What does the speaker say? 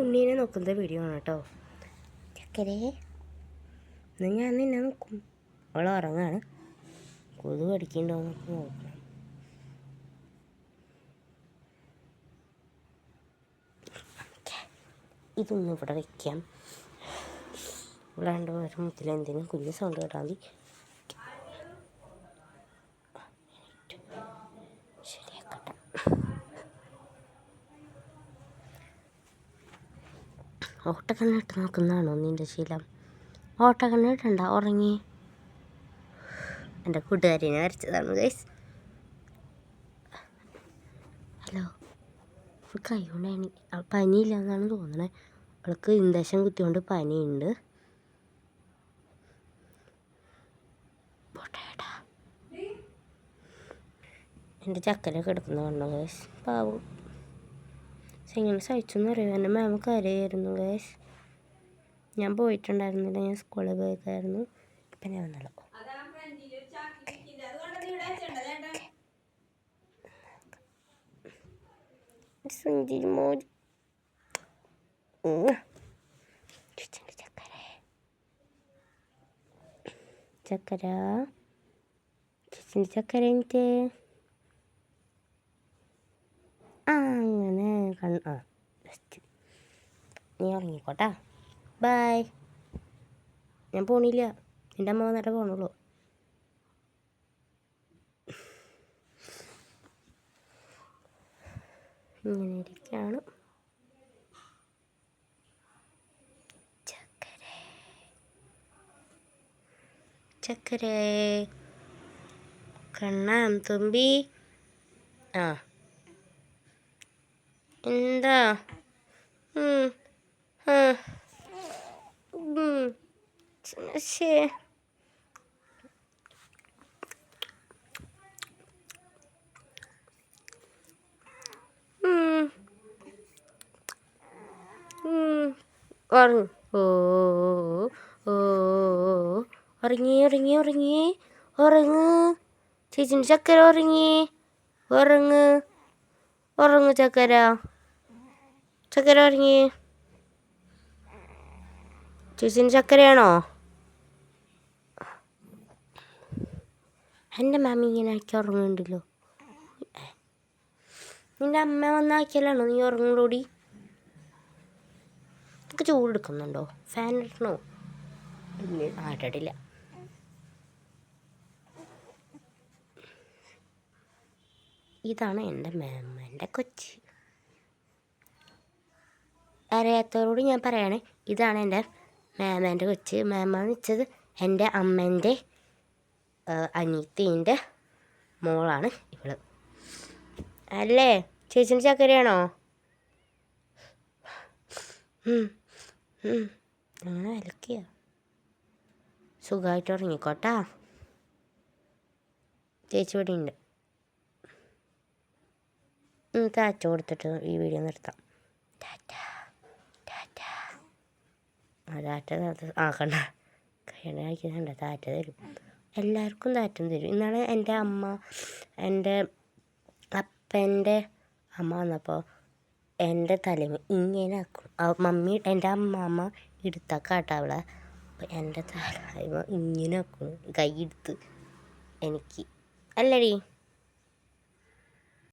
ഉണ്ണീനെ നോക്കുന്ന വീഡിയോ ആണ് കേട്ടോ. ചക്കരേ എന്നാൽ ഞാൻ നിന്നെ നോക്കും. അവൾ ഉറങ്ങാണ്. കൊതു കടിക്കണ്ടോ എന്നൊക്കെ നോക്കണം. ഇതൊന്നും ഇവിടെ വയ്ക്കാം ഇവിടെ രണ്ടുപേരും മുത്തിലെന്തെങ്കിലും കുഞ്ഞ് സൗണ്ട് കേട്ടാൽ മതി. ഓട്ടക്കണ്ണിട്ട് നോക്കുന്നതാണോ നിന്റെ ശീലം? ഓട്ടക്കണ്ണിട്ടുണ്ട ഉറങ്ങി. എന്റെ കൂട്ടുകാരിനെ വരച്ചതാണ് ഗൈസ് ഹലോ. കൈ കൊണ്ട് പനിയില്ല എന്നാണ് തോന്നണേ. അവൾക്ക് ഇന്ദേശം കുത്തിയോണ്ട് പനിയുണ്ട്. എന്റെ ചക്കരൊക്കെ എടുക്കുന്ന കണ്ടോ ഗൈസ് പാവം. ഇങ്ങനെ സഹിച്ചെന്ന് അറിയാം എന്റെ മാം കരയായിരുന്നു ഗൈസ് ഞാൻ പോയിട്ടുണ്ടായിരുന്നില്ല. ഞാൻ സ്കൂളിൽ പോയേക്കായിരുന്നു ഇപ്പം ഞാൻ വന്നല്ലോ ചക്കര. ചക്കര. ചക്കര എനിക്ക്. അങ്ങനെ കണ് ആ ബെസ്റ്റ് നീ ഇറങ്ങിക്കോട്ടാ ബൈ ഞാൻ പോണില്ല. എന്റെ അമ്മ വന്നിട്ട് പോണുള്ളൂ. ഇങ്ങനെ ഇരിക്കുകയാണ് ചക്കരേ. കണ്ണാൻ തുമ്പി. ആ. എന്താ? ശേ. ഉറങ്ങ്. ഓ ഓ ഉറങ്ങി ഉറങ്ങി ഉറങ്ങി. ഉറങ്ങ്. ചേച്ചിന്റെ ചക്കര ഉറങ്ങി. ഉറങ്ങ്. ഉറങ്ങ് ചക്കര. ചക്കര ഇറങ്ങി ചേച്ചിന്റെ ചക്കരയാണോ? എന്റെ മാമി ഇങ്ങനെ ആക്കി ഉറങ്ങുന്നുണ്ടല്ലോ. നിന്റെ അമ്മ വന്നാക്കിയാലാണോ നീ ഉറങ്ങൂടി നിനക്ക് ചൂടെടുക്കുന്നുണ്ടോ? ഫാൻ ഇടണോ? ഇല്ല ആട്ടില്ല ഇതാണ് എന്റെ മാമ മേമ്മന്റെ കൊച്ച്. അറിയാത്തവരോട് ഞാൻ പറയണേ ഇതാണ് എന്റെ മാമേന്റെ കൊച്ച് മാമെന്ന് വെച്ചത് എന്റെ അമ്മേന്റെ അനിയത്തിന്റെ മോളാണ് ഇവൾ. അല്ലേ? ചേച്ചിന്റെ ചക്കരയാണോ. അങ്ങനെ വിലക്കിയ സുഖമായിട്ട് ഉറങ്ങിക്കോട്ടാ. ചേച്ചി ഇവിടെ ഉണ്ട് ടാറ്റ കൊടുത്തിട്ട് ഈ വീഡിയോ നിർത്താം. ആ താറ്റ നേരത്തെ ആ കണ്ട കയ്യണ കഴിക്കുന്നുണ്ട് താറ്റ തരും. എല്ലാവർക്കും താറ്റം തരും. ഇന്നാണ് എന്റെ അമ്മ എന്റെ അപ്പന്റെ അമ്മ വന്നപ്പോൾ എന്റെ തലമ ഇങ്ങനെ ആക്കും. മമ്മി എന്റെ അമ്മാമ്മ എടുത്താക്കാട്ടോ അവളെ. അപ്പം എന്റെ തലമ ഇങ്ങനെ ആക്കും. കൈ എടുത്ത് എനിക്ക്. അല്ലടി.